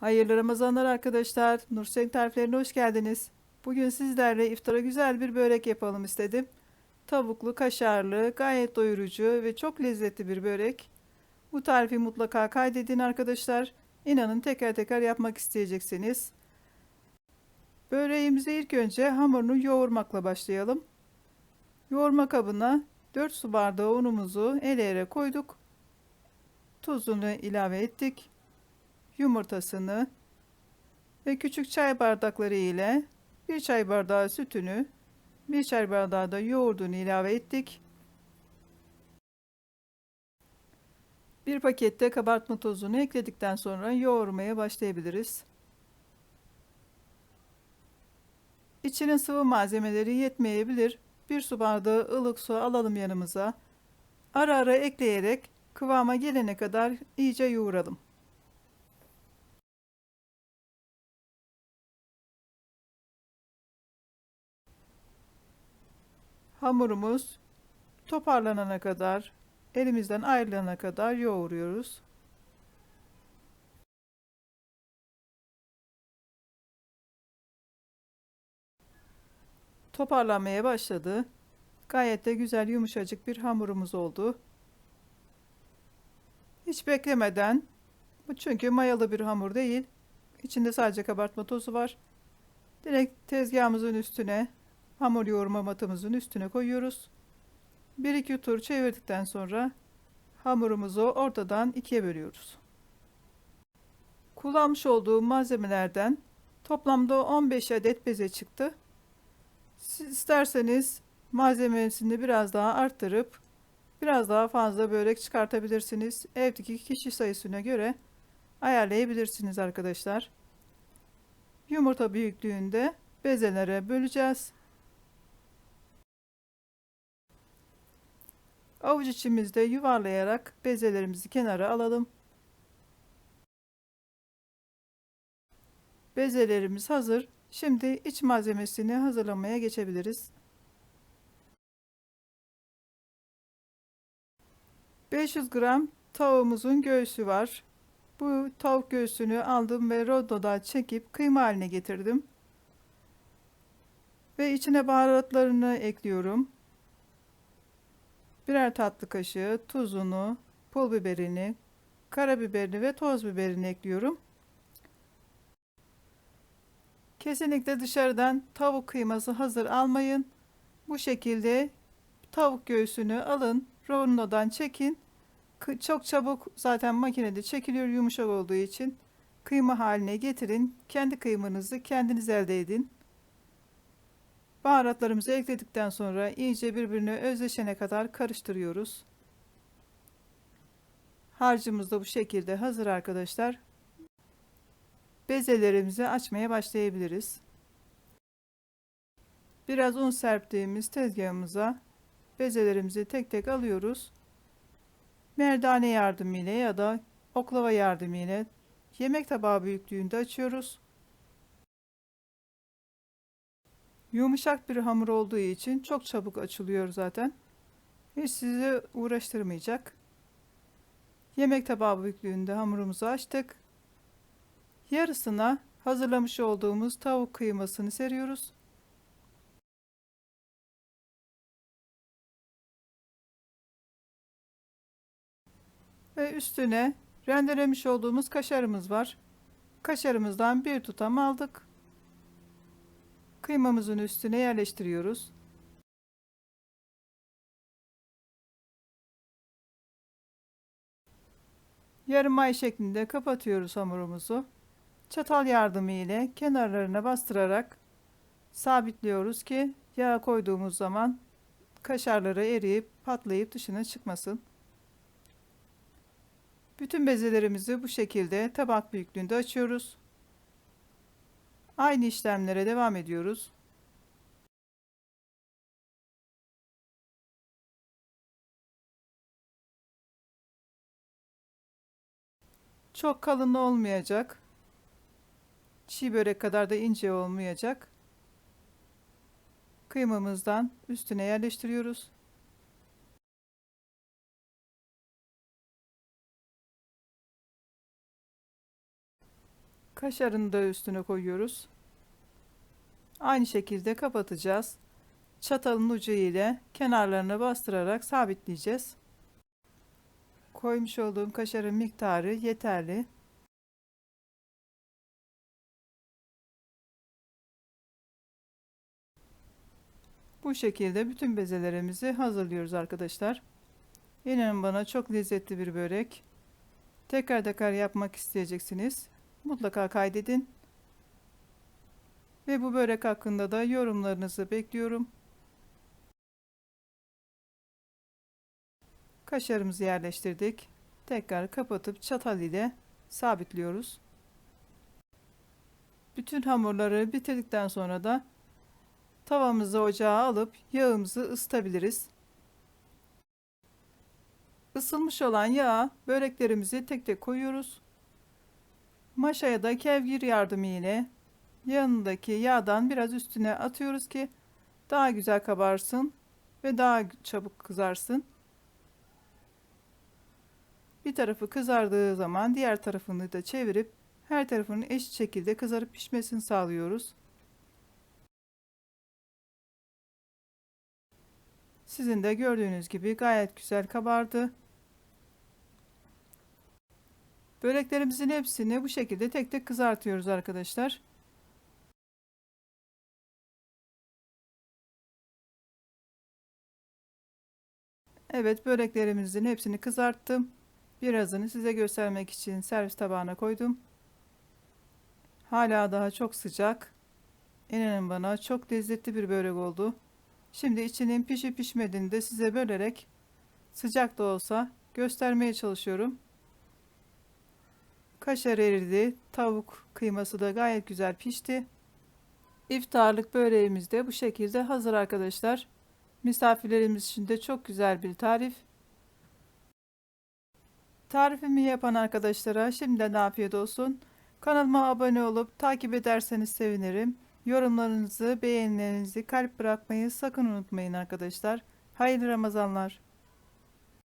Hayırlı Ramazanlar arkadaşlar. Nursen tariflerine hoş geldiniz. Bugün sizlerle iftara güzel bir börek yapalım istedim. Tavuklu, kaşarlı, gayet doyurucu ve çok lezzetli bir börek. Bu tarifi mutlaka kaydedin arkadaşlar. İnanın teker teker yapmak isteyeceksiniz. Böreğimize ilk önce hamurunu yoğurmakla başlayalım. Yoğurma kabına 4 su bardağı unumuzu eleyere koyduk. Tuzunu ilave ettik yumurtasını ve küçük çay bardakları ile bir çay bardağı sütünü, bir çay bardağı da yoğurdunu ilave ettik. Bir pakette kabartma tozunu ekledikten sonra yoğurmaya başlayabiliriz. İçinin sıvı malzemeleri yetmeyebilir. Bir su bardağı ılık su alalım yanımıza. Ara ara ekleyerek kıvama gelene kadar iyice yoğuralım. Hamurumuz toparlanana kadar, elimizden ayrılana kadar yoğuruyoruz. Toparlanmaya başladı. Gayet de güzel yumuşacık bir hamurumuz oldu. Hiç beklemeden, çünkü mayalı bir hamur değil. İçinde sadece kabartma tozu var. Direkt tezgahımızın üstüne hamur yoğurma matımızın üstüne koyuyoruz. 1-2 tur çevirdikten sonra hamurumuzu ortadan ikiye bölüyoruz. Kullanmış olduğum malzemelerden toplamda 15 adet beze çıktı. Siz isterseniz malzemesini biraz daha arttırıp biraz daha fazla börek çıkartabilirsiniz. Evdeki kişi sayısına göre ayarlayabilirsiniz arkadaşlar. Yumurta büyüklüğünde bezelere böleceğiz. Avuç içimizde yuvarlayarak bezelerimizi kenara alalım. Bezelerimiz hazır. Şimdi iç malzemesini hazırlamaya geçebiliriz. 500 gram tavuğumuzun göğsü var. Bu tavuk göğsünü aldım ve rododa çekip kıyma haline getirdim. Ve içine baharatlarını ekliyorum birer tatlı kaşığı tuzunu, pul biberini, karabiberini ve toz biberini ekliyorum. Kesinlikle dışarıdan tavuk kıyması hazır almayın. Bu şekilde tavuk göğsünü alın, rondodan çekin. Çok çabuk zaten makinede çekiliyor yumuşak olduğu için. Kıyma haline getirin. Kendi kıymanızı kendiniz elde edin. Baharatlarımızı ekledikten sonra iyice birbirine özleşene kadar karıştırıyoruz. Harcımız da bu şekilde hazır arkadaşlar. Bezelerimizi açmaya başlayabiliriz. Biraz un serptiğimiz tezgahımıza bezelerimizi tek tek alıyoruz. Merdane yardımıyla ya da oklava yardımıyla yemek tabağı büyüklüğünde açıyoruz. Yumuşak bir hamur olduğu için çok çabuk açılıyor zaten. Hiç sizi uğraştırmayacak. Yemek tabağı büyüklüğünde hamurumuzu açtık. Yarısına hazırlamış olduğumuz tavuk kıymasını seriyoruz. Ve üstüne rendelemiş olduğumuz kaşarımız var. Kaşarımızdan bir tutam aldık. Kıymamızın üstüne yerleştiriyoruz. Yarım ay şeklinde kapatıyoruz hamurumuzu. Çatal yardımı ile kenarlarına bastırarak sabitliyoruz ki yağ koyduğumuz zaman kaşarları eriyip patlayıp dışına çıkmasın. Bütün bezelerimizi bu şekilde tabak büyüklüğünde açıyoruz. Aynı işlemlere devam ediyoruz. Çok kalın olmayacak. Çiğ börek kadar da ince olmayacak. Kıymamızdan üstüne yerleştiriyoruz. Kaşarını da üstüne koyuyoruz. Aynı şekilde kapatacağız. Çatalın ucu ile kenarlarına bastırarak sabitleyeceğiz. Koymuş olduğum kaşarın miktarı yeterli. Bu şekilde bütün bezelerimizi hazırlıyoruz arkadaşlar. İnanın bana çok lezzetli bir börek. Tekrar tekrar yapmak isteyeceksiniz. Mutlaka kaydedin. Ve bu börek hakkında da yorumlarınızı bekliyorum. Kaşarımızı yerleştirdik. Tekrar kapatıp çatal ile sabitliyoruz. Bütün hamurları bitirdikten sonra da tavamızı ocağa alıp yağımızı ısıtabiliriz. Isılmış olan yağa böreklerimizi tek tek koyuyoruz. Maşaya da kevgir yardımı ile yanındaki yağdan biraz üstüne atıyoruz ki daha güzel kabarsın ve daha çabuk kızarsın. Bir tarafı kızardığı zaman diğer tarafını da çevirip her tarafının eşit şekilde kızarıp pişmesini sağlıyoruz. Sizin de gördüğünüz gibi gayet güzel kabardı. Böreklerimizin hepsini bu şekilde tek tek kızartıyoruz arkadaşlar. Evet böreklerimizin hepsini kızarttım. Birazını size göstermek için servis tabağına koydum. Hala daha çok sıcak. İnanın bana çok lezzetli bir börek oldu. Şimdi içinin pişip pişmediğini de size bölerek sıcak da olsa göstermeye çalışıyorum. Kaşar eridi. Tavuk kıyması da gayet güzel pişti. İftarlık böreğimiz de bu şekilde hazır arkadaşlar. Misafirlerimiz için de çok güzel bir tarif. Tarifimi yapan arkadaşlara şimdiden afiyet olsun. Kanalıma abone olup takip ederseniz sevinirim. Yorumlarınızı, beğenilerinizi, kalp bırakmayı sakın unutmayın arkadaşlar. Hayırlı Ramazanlar.